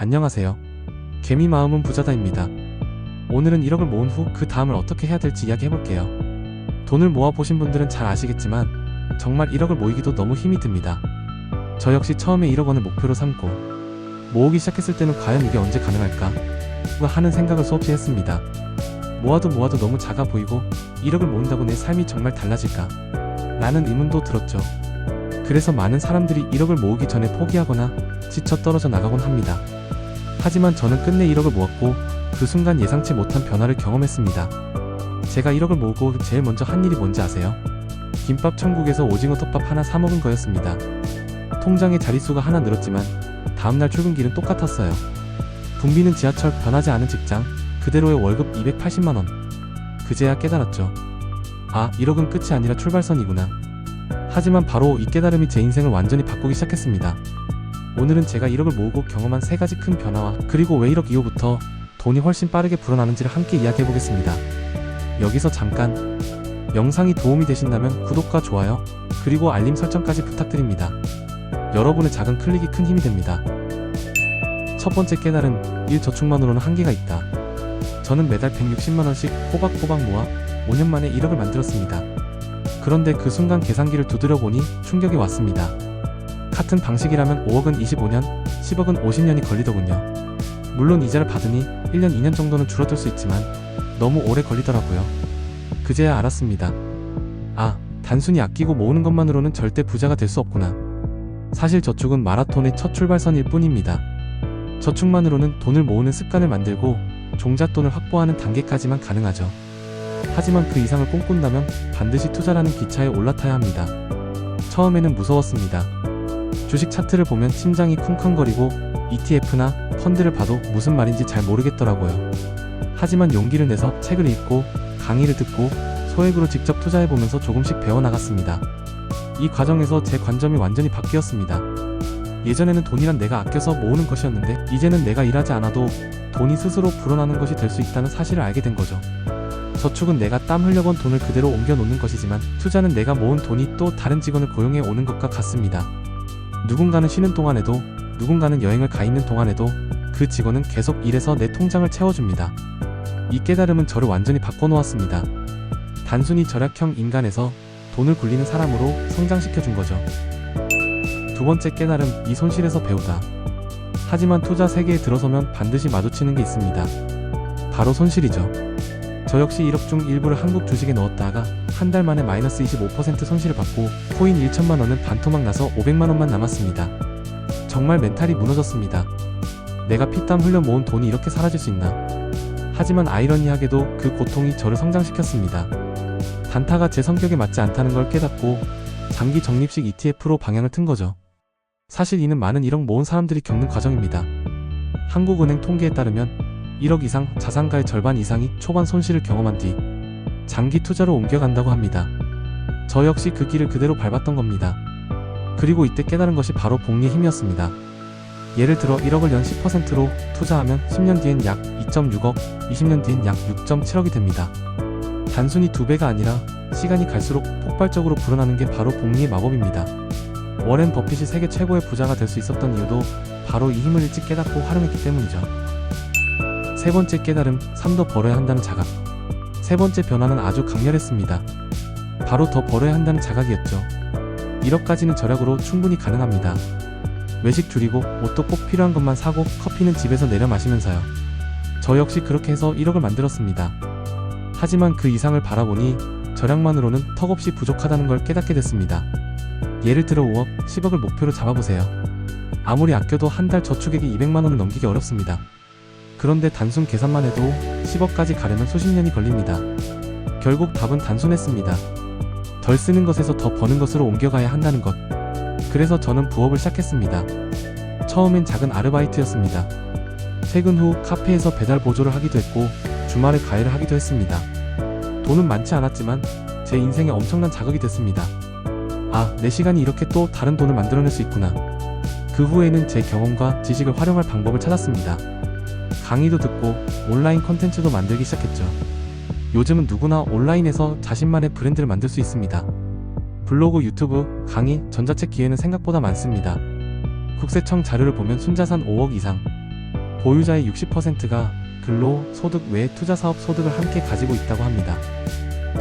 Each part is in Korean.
안녕하세요. 개미 마음은 부자다입니다. 오늘은 1억을 모은 후 그 다음을 어떻게 해야 될지 이야기해볼게요. 돈을 모아보신 분들은 잘 아시겠지만 정말 1억을 모이기도 너무 힘이 듭니다. 저 역시 처음에 1억 원을 목표로 삼고 모으기 시작했을 때는 과연 이게 언제 가능할까? 하는 생각을 수없이 했습니다. 모아도 모아도 너무 작아 보이고 1억을 모은다고 내 삶이 정말 달라질까? 라는 의문도 들었죠. 그래서 많은 사람들이 1억을 모으기 전에 포기하거나 지쳐 떨어져 나가곤 합니다. 하지만 저는 끝내 1억을 모았고 그 순간 예상치 못한 변화를 경험했습니다. 제가 1억을 모으고 제일 먼저 한 일이 뭔지 아세요? 김밥 천국에서 오징어 덮밥 하나 사 먹은 거였습니다. 통장의 자릿수가 하나 늘었지만 다음날 출근길은 똑같았어요. 붐비는 지하철 변하지 않은 직장 그대로의 월급 280만원. 그제야 깨달았죠. 아, 1억은 끝이 아니라 출발선이구나. 하지만 바로 이 깨달음이 제 인생을 완전히 바꾸기 시작했습니다. 오늘은 제가 1억을 모으고 경험한 세 가지 큰 변화와 그리고 왜 1억 이후부터 돈이 훨씬 빠르게 불어나는지를 함께 이야기해 보겠습니다. 여기서 잠깐 영상이 도움이 되신다면 구독과 좋아요 그리고 알림 설정까지 부탁드립니다. 여러분의 작은 클릭이 큰 힘이 됩니다. 첫 번째 깨달음 1 저축만으로는 한계가 있다. 저는 매달 160만원씩 꼬박꼬박 모아 5년 만에 1억을 만들었습니다. 그런데 그 순간 계산기를 두드려 보니 충격이 왔습니다. 같은 방식이라면 5억은 25년, 10억은 50년이 걸리더군요. 물론 이자를 받으니 1년, 2년 정도는 줄어들 수 있지만 너무 오래 걸리더라고요. 그제야 알았습니다. 아, 단순히 아끼고 모으는 것만으로는 절대 부자가 될 수 없구나. 사실 저축은 마라톤의 첫 출발선일 뿐입니다. 저축만으로는 돈을 모으는 습관을 만들고 종잣돈을 확보하는 단계까지만 가능하죠. 하지만 그 이상을 꿈꾼다면 반드시 투자라는 기차에 올라타야 합니다. 처음에는 무서웠습니다. 주식 차트를 보면 심장이 쿵쾅거리고 ETF나 펀드를 봐도 무슨 말인지 잘 모르겠더라고요. 하지만 용기를 내서 책을 읽고 강의를 듣고 소액으로 직접 투자해보면서 조금씩 배워나갔습니다. 이 과정에서 제 관점이 완전히 바뀌었습니다. 예전에는 돈이란 내가 아껴서 모으는 것이었는데 이제는 내가 일하지 않아도 돈이 스스로 불어나는 것이 될 수 있다는 사실을 알게 된 거죠. 저축은 내가 땀 흘려 번 돈을 그대로 옮겨 놓는 것이지만 투자는 내가 모은 돈이 또 다른 직원을 고용해 오는 것과 같습니다. 누군가는 쉬는 동안에도 누군가는 여행을 가 있는 동안에도 그 직원은 계속 일해서 내 통장을 채워줍니다. 이 깨달음은 저를 완전히 바꿔놓았습니다. 단순히 절약형 인간에서 돈을 굴리는 사람으로 성장시켜 준 거죠. 두 번째 깨달음, 이 손실에서 배우다. 하지만 투자 세계에 들어서면 반드시 마주치는 게 있습니다. 바로 손실이죠. 저 역시 1억 중 일부를 한국 주식에 넣었다가 한 달 만에 마이너스 25% 손실을 받고 코인 1천만 원은 반토막 나서 500만 원만 남았습니다. 정말 멘탈이 무너졌습니다. 내가 피땀 흘려 모은 돈이 이렇게 사라질 수 있나? 하지만 아이러니하게도 그 고통이 저를 성장시켰습니다. 단타가 제 성격에 맞지 않다는 걸 깨닫고 장기 적립식 ETF로 방향을 튼 거죠. 사실 이는 많은 1억 모은 사람들이 겪는 과정입니다. 한국은행 통계에 따르면 1억 이상 자산가의 절반 이상이 초반 손실을 경험한 뒤 장기 투자로 옮겨간다고 합니다. 저 역시 그 길을 그대로 밟았던 겁니다. 그리고 이때 깨달은 것이 바로 복리의 힘이었습니다. 예를 들어 1억을 연 10%로 투자하면 10년 뒤엔 약 2.6억, 20년 뒤엔 약 6.7억이 됩니다. 단순히 두 배가 아니라 시간이 갈수록 폭발적으로 불어나는 게 바로 복리의 마법입니다. 워렌 버핏이 세계 최고의 부자가 될 수 있었던 이유도 바로 이 힘을 일찍 깨닫고 활용했기 때문이죠. 세 번째 깨달음, 3 더 벌어야 한다는 자각. 세 번째 변화는 아주 강렬했습니다. 바로 더 벌어야 한다는 자각이었죠. 1억까지는 절약으로 충분히 가능합니다. 외식 줄이고 옷도 꼭 필요한 것만 사고 커피는 집에서 내려 마시면서요. 저 역시 그렇게 해서 1억을 만들었습니다. 하지만 그 이상을 바라보니 절약만으로는 턱없이 부족하다는 걸 깨닫게 됐습니다. 예를 들어 5억, 10억을 목표로 잡아보세요. 아무리 아껴도 한 달 저축액이 200만 원을 넘기기 어렵습니다. 그런데 단순 계산만 해도 10억까지 가려면 수십 년이 걸립니다. 결국 답은 단순했습니다. 덜 쓰는 것에서 더 버는 것으로 옮겨가야 한다는 것. 그래서 저는 부업을 시작했습니다. 처음엔 작은 아르바이트였습니다. 퇴근 후 카페에서 배달 보조를 하기도 했고 주말에 과외를 하기도 했습니다. 돈은 많지 않았지만 제 인생에 엄청난 자극이 됐습니다. 아, 내 시간이 이렇게 또 다른 돈을 만들어낼 수 있구나. 그 후에는 제 경험과 지식을 활용할 방법을 찾았습니다. 강의도 듣고 온라인 컨텐츠도 만들기 시작했죠. 요즘은 누구나 온라인에서 자신만의 브랜드를 만들 수 있습니다. 블로그, 유튜브, 강의, 전자책 기회는 생각보다 많습니다. 국세청 자료를 보면 순자산 5억 이상, 보유자의 60%가 근로, 소득 외 투자 사업 소득을 함께 가지고 있다고 합니다.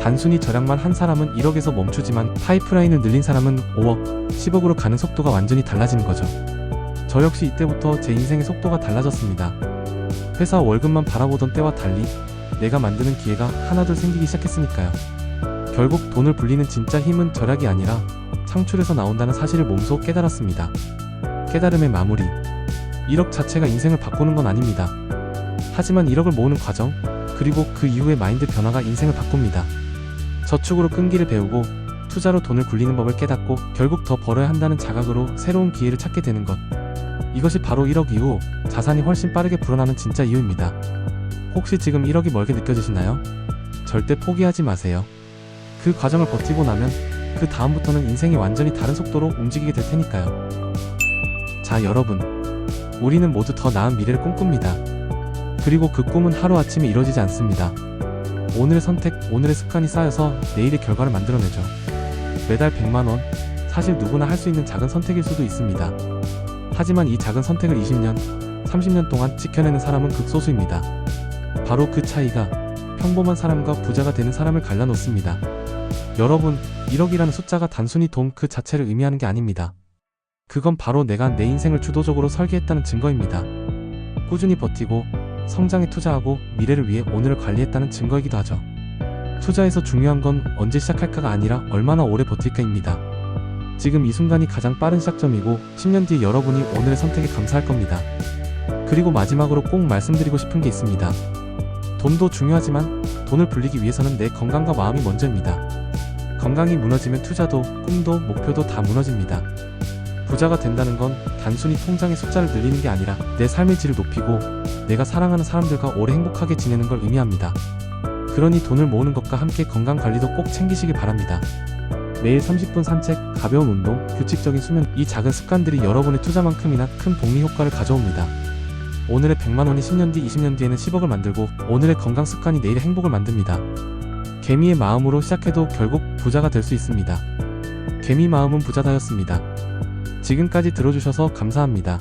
단순히 절약만 한 사람은 1억에서 멈추지만 파이프라인을 늘린 사람은 5억, 10억으로 가는 속도가 완전히 달라지는 거죠. 저 역시 이때부터 제 인생의 속도가 달라졌습니다. 회사 월급만 바라보던 때와 달리 내가 만드는 기회가 하나둘 생기기 시작했으니까요. 결국 돈을 불리는 진짜 힘은 절약이 아니라 창출에서 나온다는 사실을 몸소 깨달았습니다. 깨달음의 마무리. 1억 자체가 인생을 바꾸는 건 아닙니다. 하지만 1억을 모으는 과정, 그리고 그 이후의 마인드 변화가 인생을 바꿉니다. 저축으로 끈기를 배우고 투자로 돈을 굴리는 법을 깨닫고 결국 더 벌어야 한다는 자각으로 새로운 기회를 찾게 되는 것. 이것이 바로 1억 이후 자산이 훨씬 빠르게 불어나는 진짜 이유입니다. 혹시 지금 1억이 멀게 느껴지시나요? 절대 포기하지 마세요. 그 과정을 버티고 나면 그 다음부터는 인생이 완전히 다른 속도로 움직이게 될 테니까요. 자, 여러분. 우리는 모두 더 나은 미래를 꿈꿉니다. 그리고 그 꿈은 하루아침에 이루어지지 않습니다. 오늘의 선택, 오늘의 습관이 쌓여서 내일의 결과를 만들어내죠. 매달 100만원, 사실 누구나 할 수 있는 작은 선택일 수도 있습니다. 하지만 이 작은 선택을 20년, 30년 동안 지켜내는 사람은 극소수입니다. 바로 그 차이가 평범한 사람과 부자가 되는 사람을 갈라놓습니다. 여러분, 1억이라는 숫자가 단순히 돈 그 자체를 의미하는 게 아닙니다. 그건 바로 내가 내 인생을 주도적으로 설계했다는 증거입니다. 꾸준히 버티고 성장에 투자하고 미래를 위해 오늘을 관리했다는 증거이기도 하죠. 투자에서 중요한 건 언제 시작할까가 아니라 얼마나 오래 버틸까입니다. 지금 이 순간이 가장 빠른 시작점이고 10년 뒤에 여러분이 오늘의 선택에 감사할 겁니다. 그리고 마지막으로 꼭 말씀드리고 싶은 게 있습니다. 돈도 중요하지만 돈을 불리기 위해서는 내 건강과 마음이 먼저입니다. 건강이 무너지면 투자도, 꿈도, 목표도 다 무너집니다. 부자가 된다는 건 단순히 통장의 숫자를 늘리는 게 아니라 내 삶의 질을 높이고 내가 사랑하는 사람들과 오래 행복하게 지내는 걸 의미합니다. 그러니 돈을 모으는 것과 함께 건강 관리도 꼭 챙기시길 바랍니다. 매일 30분 산책, 가벼운 운동, 규칙적인 수면, 이 작은 습관들이 여러분의 투자만큼이나 큰 복리 효과를 가져옵니다. 오늘의 100만원이 10년 뒤, 20년 뒤에는 10억을 만들고, 오늘의 건강 습관이 내일의 행복을 만듭니다. 개미의 마음으로 시작해도 결국 부자가 될 수 있습니다. 개미 마음은 부자다였습니다. 지금까지 들어주셔서 감사합니다.